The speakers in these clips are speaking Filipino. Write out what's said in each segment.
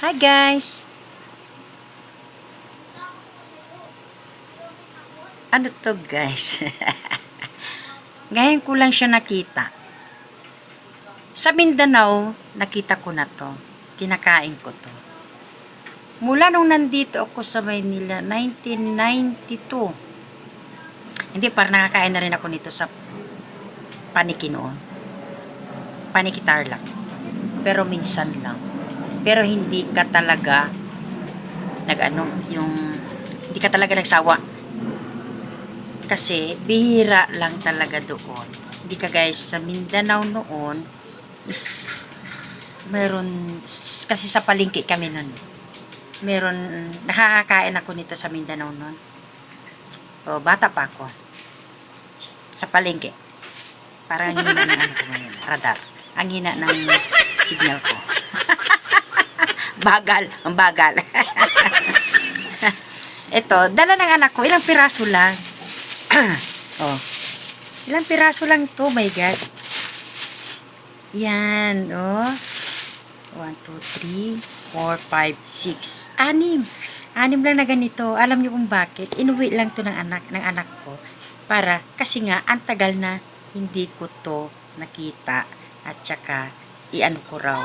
Hi guys! Ano to guys? Ngayon ko lang siya nakita. Sa Mindanao, nakita ko na to. Kinakain ko to. Mula nung nandito ako sa Maynila, 1992. Hindi, parang nakakain na rin ako nito sa paniki noon. Paniki Tarlac. Pero minsan lang. Pero hindi ka talaga nag-ano, yung hindi ka talaga nagsawa. Kasi bihira lang talaga doon. Hindi ka guys sa Mindanao noon is meron kasi sa palengke kami noon. Meron nakakakain ako nito sa Mindanao noon. O bata pa ako. Sa palengke. Parang hina ng ano ko ngayon, radar. Ang hina ng signal ko. Bagal, ang bagal. Ito, dala ng anak ko, ilang piraso lang. oh. Ilang piraso lang to, my God. Yan, oh. 1, 2, 3, 4, 5, 6. Anim. Anim lang na ganito. Alam niyo kung bakit? Inuwi lang to ng anak, ng anak ko. Para, kasi nga, ang tagal na hindi ko to nakita. At saka, i-ano ko raw.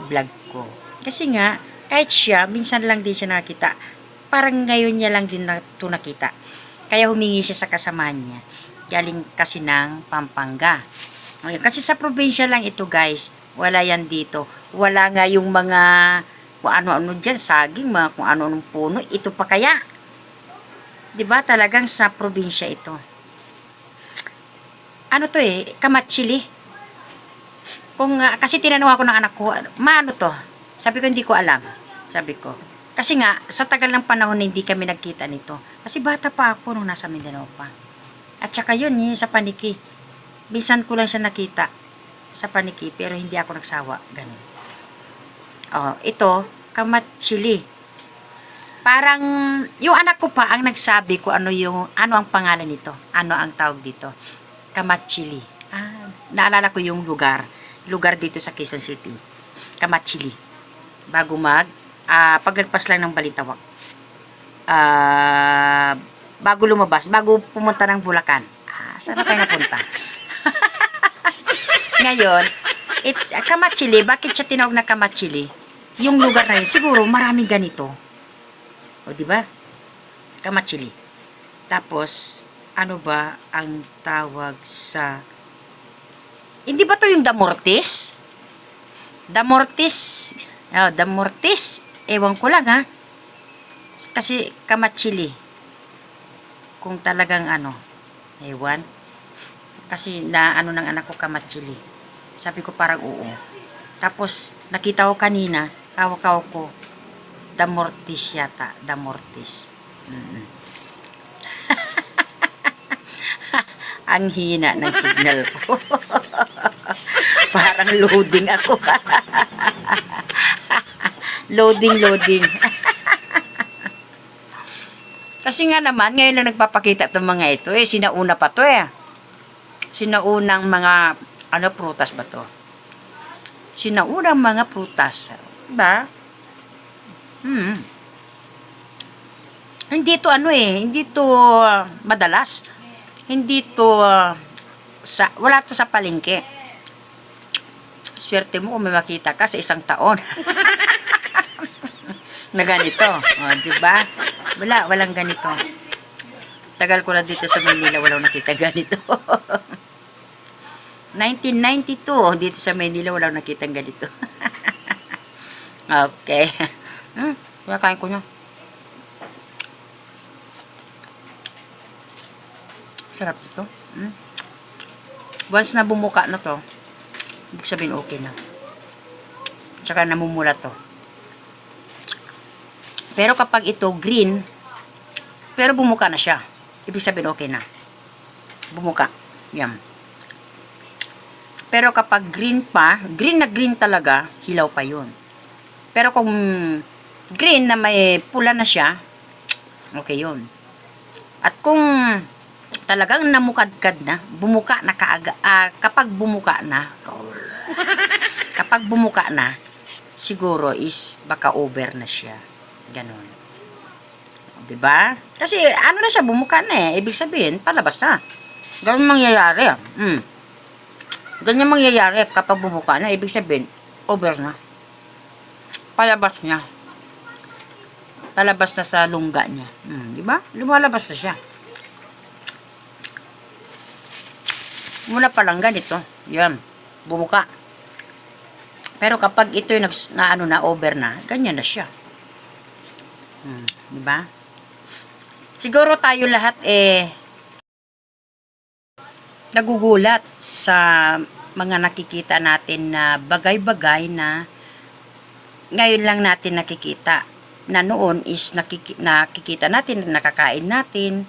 I-vlog ko. Kasi nga, kahit siya, minsan lang din siya nakita. Parang ngayon niya lang din na, nakita. Kaya humingi siya sa kasama niya. Galing kasi ng Pampanga. Ngayon, Kasi sa probinsya lang ito guys. Wala yan dito. Wala nga yung mga kung ano-ano dyan, saging, mga kung ano-anong puno. Ito pa kaya. ba Talagang sa probinsya ito. Ano to eh? Kamatsili. Kung, ah, kasi tinanong ako ng anak ko, maano to? Sabi ko, hindi ko alam. Sabi ko. Kasi nga, sa tagal ng panahon na hindi kami nagkita nito. Kasi bata pa ako nung nasa Mindanao pa. At saka yun, yun sa paniki. Bisan ko lang siya nakita sa paniki, pero hindi ako nagsawa. Ganun. Oh, ito, kamatsili. Parang, yung anak ko pa ang nagsabi ko ano yung, ano ang pangalan nito. Ano ang tawag dito. Kamatsili. Ah, naalala ko yung lugar. Lugar dito sa Quezon City. Kamatsili. Bago mag, ah, paglagpas lang ng Balintawak. Ah, bago lumabas, bago pumunta ng Bulacan. Ah, saan na tayo napunta? Ngayon, it, Kamatsili, bakit siya tinawag na Kamatsili? Yung lugar na yun, siguro maraming ganito. O, di ba? Kamatsili. Tapos, ano ba ang tawag sa... Hindi ba to yung Damortis? Damortis. Oh, Damortis. Ewan ko lang, ha? Kasi Kamatsili. Kung talagang ano, ewan. Kasi na ano ng anak ko Kamatsili. Sabi ko parang oo. Tapos, nakita ko kanina, hawak ko, Damortis yata. Damortis. Mm. Ang hina ng signal ko. Parang loading ako. loading, loading. Kasi nga naman, ngayon lang nagpapakita itong mga ito eh. Sinauna pa to eh. Sinaunang mga, ano, prutas ba to? Sinaunang mga prutas. Diba? Hmm. Hindi to ano eh, hindi to uh, madalas. Hindi to uh, sa wala to sa palengke. Swerte mo kung may makita ka sa isang taon. na ganito. O, di ba? Wala, walang ganito. Tagal ko na dito sa Manila, walang nakita ganito. 1992, dito sa Manila, walang nakita ganito. okay. Hmm, kinakain ko na. Sarap ito. Hmm. Once na bumuka na to, ibig sabihin okay na. Tsaka namumula to. Pero kapag ito green, pero bumuka na siya, ibig sabihin okay na. Bumuka. Yan. Pero kapag green pa, green na green talaga, hilaw pa yun. Pero kung green na may pula na siya, okay yun. At kung talagang namukadkad na, bumuka na kaaga, ah, kapag bumuka na, kapag bumuka na, siguro is baka over na siya. Ganon. Ba? Kasi ano na siya, bumuka na eh. Ibig sabihin, palabas na. Ganun mangyayari. Mm. Ganyan mangyayari kapag bumuka na. Ibig sabihin, over na. Palabas niya. Palabas na sa lungga niya. Mm, di ba? Lumalabas na siya. Mula pa lang ganito. Yan. Bumuka. Pero kapag ito yung nags- na ano na over na, ganyan na siya. Hmm, di ba? Siguro tayo lahat eh nagugulat sa mga nakikita natin na bagay-bagay na ngayon lang natin nakikita na noon is nakiki- nakikita natin, nakakain natin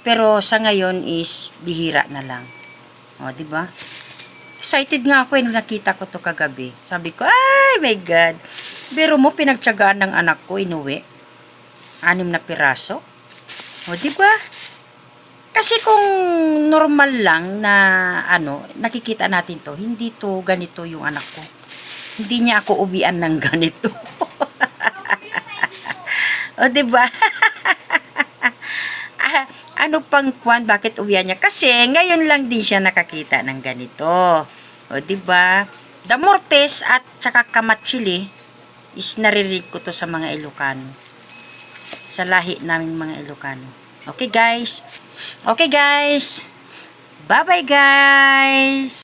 pero sa ngayon is bihira na lang. O, di ba? Excited nga ako eh nakita ko to kagabi. Sabi ko, ay my God. Pero mo pinagtsagaan ng anak ko, inuwi. Anim na piraso. O, di ba? Kasi kung normal lang na ano, nakikita natin to, hindi to ganito yung anak ko. Hindi niya ako uwian ng ganito. o, di ba? Ah, ano pang kwan, bakit uwian niya? Kasi ngayon lang din siya nakakita ng ganito. O, di ba? Damortes at saka kamatsili is naririnig ko to sa mga Ilocano. Sa lahi naming mga Ilocano. Okay, guys? Okay, guys? Bye-bye, guys!